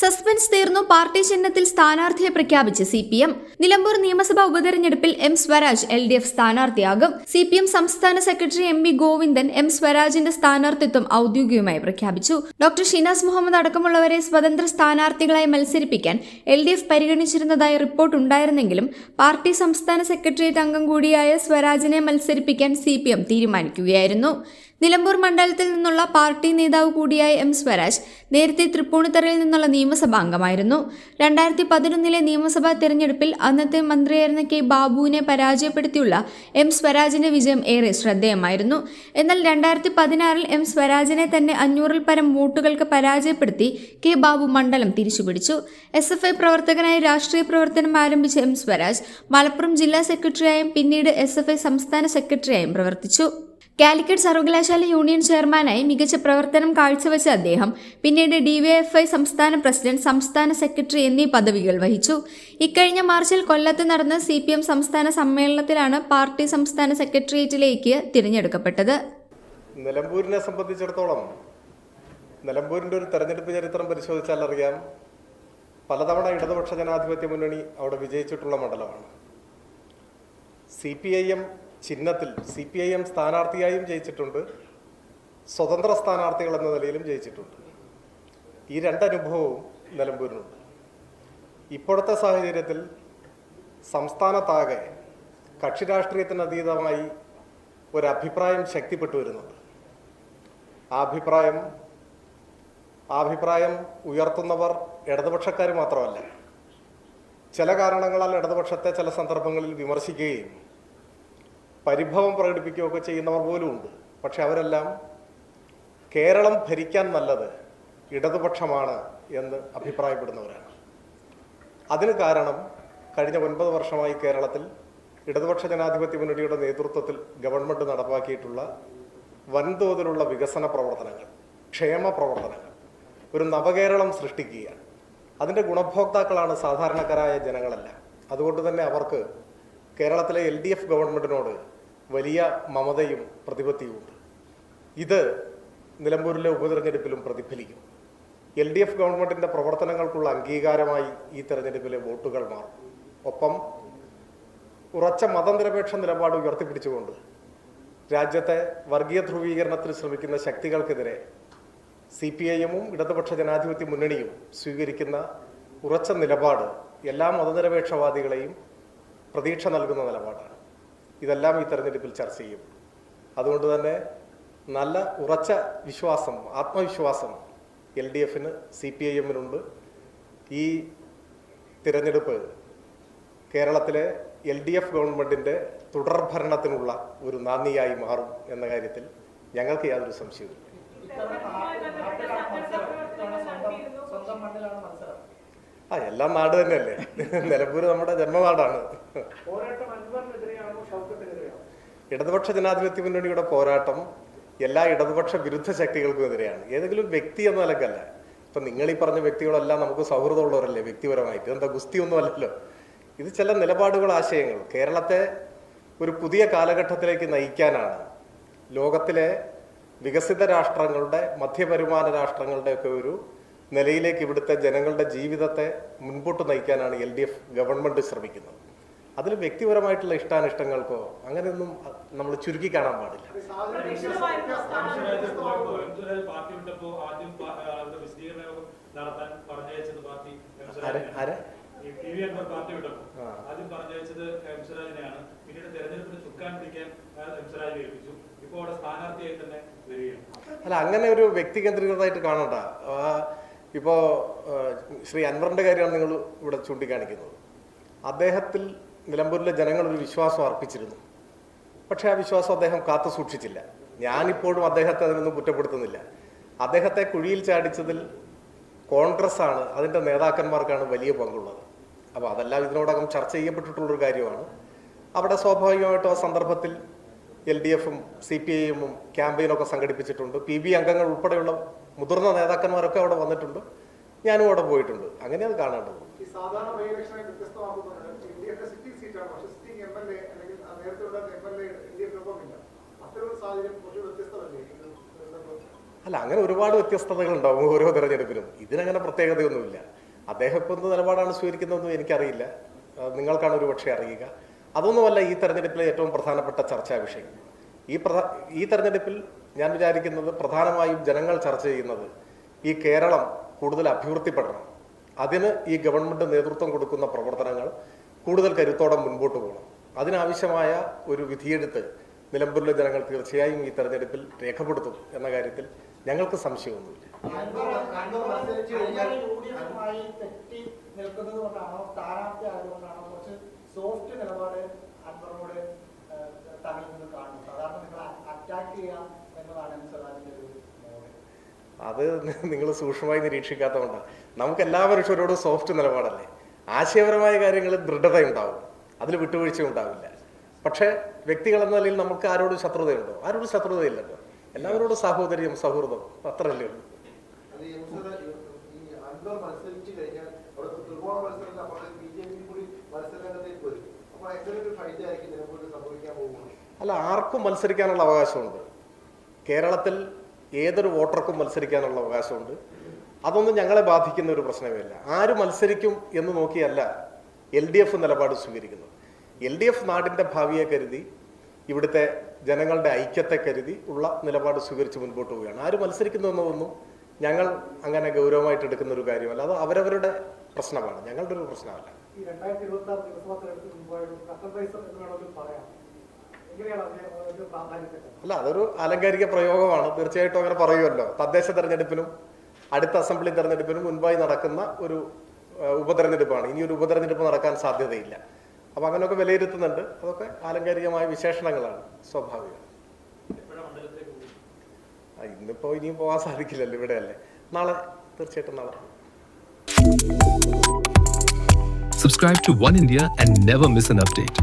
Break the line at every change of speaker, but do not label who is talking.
Suspense തീർന്നു party ചിഹ്നത്തിൽ സ്ഥാനാർത്ഥിയെ പ്രഖ്യാപിച്ച് സി പി എം. നിലമ്പൂർ നിയമസഭാ ഉപതെരഞ്ഞെടുപ്പിൽ M Swaraj L D F സ്ഥാനാർത്ഥിയാകും. C P M സംസ്ഥാന secretary M V Govindan M സ്വരാജിന്റെ സ്ഥാനാർത്ഥിത്വം ഔദ്യോഗികമായി പ്രഖ്യാപിച്ചു. ഡോക്ടർ ഷിനാസ് മുഹമ്മദ് അടക്കമുള്ളവരെ സ്വതന്ത്ര സ്ഥാനാർത്ഥികളായി മത്സരിപ്പിക്കാൻ എൽ ഡി എഫ് പരിഗണിച്ചിരുന്നതായി റിപ്പോർട്ട് ഉണ്ടായിരുന്നെങ്കിലും പാർട്ടി സംസ്ഥാന സെക്രട്ടേറിയറ്റ് അംഗം കൂടിയായ സ്വരാജിനെ മത്സരിപ്പിക്കാൻ സി തീരുമാനിക്കുകയായിരുന്നു. നിലമ്പൂർ മണ്ഡലത്തിൽ നിന്നുള്ള പാർട്ടി നേതാവ് കൂടിയായ എം സ്വരാജ് നേരത്തെ തൃപ്പൂണിത്തറയിൽ നിന്നുള്ള നിയമസഭാ അംഗമായിരുന്നു. രണ്ടായിരത്തി പതിനൊന്നിലെ നിയമസഭാ തെരഞ്ഞെടുപ്പിൽ അന്നത്തെ മന്ത്രിയായിരുന്ന കെ ബാബുവിനെ പരാജയപ്പെടുത്തിയുള്ള എം സ്വരാജിന്റെ വിജയം ഏറെ ശ്രദ്ധേയമായിരുന്നു. എന്നാൽ രണ്ടായിരത്തി പതിനാറിൽ എം സ്വരാജിനെ തന്നെ അഞ്ഞൂറിൽ പരം വോട്ടുകൾക്ക് പരാജയപ്പെടുത്തി കെ ബാബു മണ്ഡലം തിരിച്ചുപിടിച്ചു. എസ് എഫ് ഐ പ്രവർത്തകനായി രാഷ്ട്രീയ പ്രവർത്തനം ആരംഭിച്ച എം സ്വരാജ് മലപ്പുറം ജില്ലാ സെക്രട്ടറിയായും പിന്നീട് എസ് എഫ് ഐ സംസ്ഥാന സെക്രട്ടറിയായും പ്രവർത്തിച്ചു. കാലിക്കറ്റ് സർവകലാശാല യൂണിയൻ ചെയർമാനായി മികച്ച പ്രവർത്തനം കാഴ്ചവെച്ച അദ്ദേഹം പിന്നീട് ഡിവൈഎഫ്ഐ സംസ്ഥാന പ്രസിഡന്റ് സംസ്ഥാന സെക്രട്ടറി എന്നീ പദവികൾ വഹിച്ചു. ഇക്കഴിഞ്ഞ മാർച്ചിൽ കൊല്ലത്ത് നടന്ന സി സംസ്ഥാന സമ്മേളനത്തിലാണ് പാർട്ടി സംസ്ഥാന സെക്രട്ടേറിയറ്റിലേക്ക് തിരഞ്ഞെടുക്കപ്പെട്ടത്.
നിലമ്പൂരിനെ സംബന്ധിച്ചിടത്തോളം നിലമ്പൂരിന്റെ ഒരു തെരഞ്ഞെടുപ്പ് ചരിത്രം പരിശോധിച്ചാൽ അറിയാം. പലതവണ ഇടതുപക്ഷ ജനാധിപത്യ മുന്നണി അവിടെ വിജയിച്ചിട്ടുള്ള മണ്ഡലമാണ്. സി പി ഐ എം ചിഹ്നത്തിൽ സി പി ഐ എം സ്ഥാനാർത്ഥിയായും ജയിച്ചിട്ടുണ്ട്. സ്വതന്ത്ര സ്ഥാനാർത്ഥികൾ എന്ന നിലയിലും ജയിച്ചിട്ടുണ്ട്. ഈ രണ്ടനുഭവവും നിലമ്പൂരിനുണ്ട്. ഇപ്പോഴത്തെ സാഹചര്യത്തിൽ സംസ്ഥാനത്താകെ കക്ഷി രാഷ്ട്രീയത്തിന് അതീതമായി ഒരു അഭിപ്രായം ശക്തിപ്പെട്ടു വരുന്നുണ്ട്. ആ അഭിപ്രായം ആ അഭിപ്രായം ഉയർത്തുന്നവർ ഇടതുപക്ഷക്കാർ മാത്രമല്ല ചില കാരണങ്ങളാൽ ഇടതുപക്ഷത്തെ ചില സന്ദർഭങ്ങളിൽ വിമർശിക്കുകയും പരിഭവം പ്രകടിപ്പിക്കുകയൊക്കെ ചെയ്യുന്നവർ പോലും ഉണ്ട്. പക്ഷെ അവരെല്ലാം കേരളം ഭരിക്കാൻ നല്ലത് ഇടതുപക്ഷമാണ് എന്ന് അഭിപ്രായപ്പെടുന്നവരാണ്. അതിന് കാരണം കഴിഞ്ഞ ഒൻപത് വർഷമായി കേരളത്തിൽ ഇടതുപക്ഷ ജനാധിപത്യ മുന്നണിയുടെ നേതൃത്വത്തിൽ ഗവൺമെന്റ് നടപ്പാക്കിയിട്ടുള്ള വൻതോതിലുള്ള വികസന പ്രവർത്തനങ്ങൾ ക്ഷേമ പ്രവർത്തനങ്ങൾ ഒരു നവകേരളം സൃഷ്ടിക്കുക അതിന്റെ ഗുണഭോക്താക്കളാണ് സാധാരണക്കാരായ ജനങ്ങളല്ല. അതുകൊണ്ട് തന്നെ അവർക്ക് കേരളത്തിലെ എൽ ഡി എഫ് ഗവൺമെന്റിനോട് വലിയ മമതയും പ്രതിപത്തിയുമുണ്ട്. ഇത് നിലമ്പൂരിലെ ഉപതെരഞ്ഞെടുപ്പിലും പ്രതിഫലിക്കും. എൽ ഡി എഫ് ഗവൺമെന്റിന്റെ പ്രവർത്തനങ്ങൾക്കുള്ള അംഗീകാരമായി ഈ തെരഞ്ഞെടുപ്പിലെ വോട്ടുകൾ മാറും. ഒപ്പം ഉറച്ച മതനിരപേക്ഷ നിലപാട് ഉയർത്തിപ്പിടിച്ചുകൊണ്ട് രാജ്യത്തെ വർഗീയ ധ്രുവീകരണത്തിൽ ശ്രമിക്കുന്ന ശക്തികൾക്കെതിരെ സി പി ഐഎമ്മും ഇടതുപക്ഷ ജനാധിപത്യ മുന്നണിയും സ്വീകരിക്കുന്ന ഉറച്ച നിലപാട് എല്ലാ മതനിരപേക്ഷവാദികളെയും പ്രതീക്ഷ നൽകുന്ന നിലപാടാണ്. ഇതെല്ലാം ഈ തെരഞ്ഞെടുപ്പിൽ ചർച്ച ചെയ്യും. അതുകൊണ്ട് തന്നെ നല്ല ഉറച്ച വിശ്വാസം ആത്മവിശ്വാസം എൽ ഡി എഫിന് സി പി ഐ എമ്മിനുണ്ട് ഈ തിരഞ്ഞെടുപ്പ് കേരളത്തിലെ എൽ ഡി എഫ് ഗവൺമെന്റിന്റെ തുടർഭരണത്തിനുള്ള ഒരു നാന്ദിയായി മാറും എന്ന കാര്യത്തിൽ ഞങ്ങൾക്ക് യാതൊരു സംശയവുമില്ല. ആ എല്ലാം നാട് തന്നെയല്ലേ? നിലമ്പൂർ നമ്മുടെ ജന്മനാടാണ്. ഇടതുപക്ഷ ജനാധിപത്യ മുന്നണിയുടെ പോരാട്ടം എല്ലാ ഇടതുപക്ഷ വിരുദ്ധ ശക്തികൾക്കും എതിരെയാണ്. ഏതെങ്കിലും വ്യക്തി എന്ന നിലക്കല്ല. ഇപ്പൊ നിങ്ങൾ ഈ പറഞ്ഞ വ്യക്തികളെല്ലാം നമുക്ക് സൗഹൃദമുള്ളവരല്ലേ വ്യക്തിപരമായിട്ട്? എന്താ ഗുസ്തി ഒന്നും അല്ലല്ലോ. ഇത് ചില നിലപാടുകൾ ആശയങ്ങൾ. കേരളത്തെ ഒരു പുതിയ കാലഘട്ടത്തിലേക്ക് നയിക്കാനാണ് ലോകത്തിലെ വികസിത രാഷ്ട്രങ്ങളുടെ മധ്യവരുമാന രാഷ്ട്രങ്ങളുടെ ഒക്കെ ഒരു നിലയിലേക്ക് ഇവിടുത്തെ ജനങ്ങളുടെ ജീവിതത്തെ മുൻപോട്ട് നയിക്കാനാണ് എൽ ഡി എഫ് ഗവൺമെന്റ് ശ്രമിക്കുന്നത്. അതിൽ വ്യക്തിപരമായിട്ടുള്ള ഇഷ്ടാനിഷ്ടങ്ങൾക്കോ അങ്ങനെയൊന്നും നമ്മൾ ചുരുക്കി കാണാൻ പാടില്ല. ആരെ?
വി പാർട്ടി വിട്ടപ്പോ ആദ്യം പറഞ്ഞയച്ചത് പിന്നീട് തെരഞ്ഞെടുപ്പിന് ചുക്കാൻ പിടിക്കാൻ ഏൽപ്പിച്ചു. ഇപ്പോ അവിടെ സ്ഥാനാർത്ഥിയായി തന്നെ വരികയാണ്.
അല്ല അങ്ങനെ ഒരു വ്യക്തി കേന്ദ്രീകൃതമായിട്ട് കാണണ്ട ഇപ്പോ ശ്രീ അൻവറിന്റെ കാര്യമാണ് നിങ്ങൾ ഇവിടെ ചൂണ്ടിക്കാണിക്കുന്നത്. അദ്ദേഹത്തിൽ നിലമ്പൂരിലെ ജനങ്ങൾ ഒരു വിശ്വാസം അർപ്പിച്ചിരുന്നു. പക്ഷേ ആ വിശ്വാസം അദ്ദേഹം കാത്തു സൂക്ഷിച്ചില്ല. ഞാനിപ്പോഴും അദ്ദേഹത്തെ അതിനൊന്നും കുറ്റപ്പെടുത്തുന്നില്ല. അദ്ദേഹത്തെ കുഴിയിൽ ചാടിച്ചതിൽ കോൺഗ്രസ് ആണ് അതിന്റെ നേതാക്കന്മാർക്കാണ് വലിയ പങ്കുള്ളത്. അപ്പോൾ അതെല്ലാം ഇതിനോടകം ചർച്ച ചെയ്യപ്പെട്ടിട്ടുള്ളൊരു കാര്യമാണ്. അവിടെ സ്വാഭാവികമായിട്ടും ആ സന്ദർഭത്തിൽ എൽ ഡി എഫും സി പി ഐ എമ്മും ക്യാമ്പയിനൊക്കെ സംഘടിപ്പിച്ചിട്ടുണ്ട്. പി ബി അംഗങ്ങൾ ഉൾപ്പെടെയുള്ള മുതിർന്ന നേതാക്കന്മാരൊക്കെ അവിടെ വന്നിട്ടുണ്ട്. ഞാനും അവിടെ പോയിട്ടുണ്ട്. അങ്ങനെ അത് കാണേണ്ടത്
സീറ്റാണ് പക്ഷെ സിറ്റിംഗ് എം എൽ എ അല്ലെങ്കിൽ നേരത്തെ ഉണ്ടായിരുന്ന M L A L D എഫിനൊപ്പം ഇല്ല അത്തരം ഒരു സാഹചര്യം കുറച്ച് വ്യത്യസ്തമല്ലേ
അല്ല അങ്ങനെ ഒരുപാട് വ്യത്യസ്തതകൾ ഉണ്ടാവും ഓരോ തെരഞ്ഞെടുപ്പിനും ഇതിനങ്ങനെ പ്രത്യേകതയൊന്നുമില്ല. അദ്ദേഹം ഇപ്പോൾ എന്ത് നിലപാടാണ് സ്വീകരിക്കുന്നതെന്നും എനിക്കറിയില്ല. നിങ്ങൾക്കാണ് ഒരു പക്ഷേ അറിയുക. അതൊന്നുമല്ല ഈ തെരഞ്ഞെടുപ്പിലെ ഏറ്റവും പ്രധാനപ്പെട്ട ചർച്ചാ വിഷയം. ഈ പ്രധാ ഈ തെരഞ്ഞെടുപ്പിൽ ഞാൻ വിചാരിക്കുന്നത് പ്രധാനമായും ജനങ്ങൾ ചർച്ച ചെയ്യുന്നത് ഈ കേരളം കൂടുതൽ അഭിവൃദ്ധിപ്പെടണം. അതിന് ഈ ഗവൺമെന്റ് നേതൃത്വം കൊടുക്കുന്ന പ്രവർത്തനങ്ങൾ കൂടുതൽ കരുത്തോടെ മുൻപോട്ട് പോകണം. അതിനാവശ്യമായ ഒരു വിധിയെടുത്ത് നിലമ്പൂരിലെ ജനങ്ങൾ തീർച്ചയായും ഈ തെരഞ്ഞെടുപ്പിൽ രേഖപ്പെടുത്തും എന്ന കാര്യത്തിൽ ഞങ്ങൾക്ക് സംശയമൊന്നുമില്ല. അത് നിങ്ങൾ സൂക്ഷ്മമായി നിരീക്ഷിക്കാത്തതുകൊണ്ടാണ് നമുക്ക് എല്ലാവരും മനുഷ്യരോടും സോഫ്റ്റ് നിലപാടല്ലേ? ആശയപരമായ കാര്യങ്ങളിൽ ദൃഢതയുണ്ടാവും. അതിൽ വിട്ടുവീഴ്ച ഉണ്ടാവില്ല. പക്ഷേ വ്യക്തികൾ എന്ന നിലയിൽ നമുക്ക് ആരോടും ശത്രുതയുണ്ടോ? ആരോടും ശത്രുതയില്ലല്ലോ. എല്ലാവരോടും സാഹോദര്യം സൗഹൃദം അത്രയല്ലേ ഉള്ളൂ. അല്ല ആർക്കും മത്സരിക്കാനുള്ള അവകാശമുണ്ട്. കേരളത്തിൽ ഏതൊരു വോട്ടർക്കും മത്സരിക്കാനുള്ള അവകാശമുണ്ട്. അതൊന്നും ഞങ്ങളെ ബാധിക്കുന്ന ഒരു പ്രശ്നമല്ല ആര് മത്സരിക്കും എന്ന് നോക്കിയല്ല എൽ ഡി എഫ് നിലപാട് സ്വീകരിക്കുന്നത്. എൽ ഡി എഫ് നാടിന്റെ ഭാവിയെ കരുതി ഇവിടുത്തെ ജനങ്ങളുടെ ഐക്യത്തെ കരുതി ഉള്ള നിലപാട് സ്വീകരിച്ച് മുൻപോട്ട് പോവുകയാണ്. ആര് മത്സരിക്കുന്നു എന്നതൊന്നും ഞങ്ങൾ അങ്ങനെ ഗൗരവമായിട്ട് എടുക്കുന്ന ഒരു കാര്യമല്ല. അത് അവരവരുടെ പ്രശ്നമാണ്. ഞങ്ങളുടെ ഒരു പ്രശ്നമല്ല. അല്ല അതൊരു ആലങ്കാരിക പ്രയോഗമാണ്. തീർച്ചയായിട്ടും അങ്ങനെ പറയുമല്ലോ. തദ്ദേശ തെരഞ്ഞെടുപ്പിനും അടുത്ത അസംബ്ലി തെരഞ്ഞെടുപ്പിന് മുൻപായി നടക്കുന്ന ഒരു ഉപതെരഞ്ഞെടുപ്പാണ്. ഇനി ഒരു ഉപതെരഞ്ഞെടുപ്പ് നടക്കാൻ സാധ്യതയില്ല. അപ്പൊ അങ്ങനെയൊക്കെ വിലയിരുത്തുന്നുണ്ട്. അതൊക്കെ ആലങ്കാരികമായ വിശേഷണങ്ങളാണ് സ്വാഭാവികം. ഇന്നിപ്പോ ഇനിയും പോകാൻ സാധിക്കില്ലല്ലോ ഇവിടെയല്ലേ. നാളെ തീർച്ചയായിട്ടും നാളെ.
Subscribe to One India and never miss an update.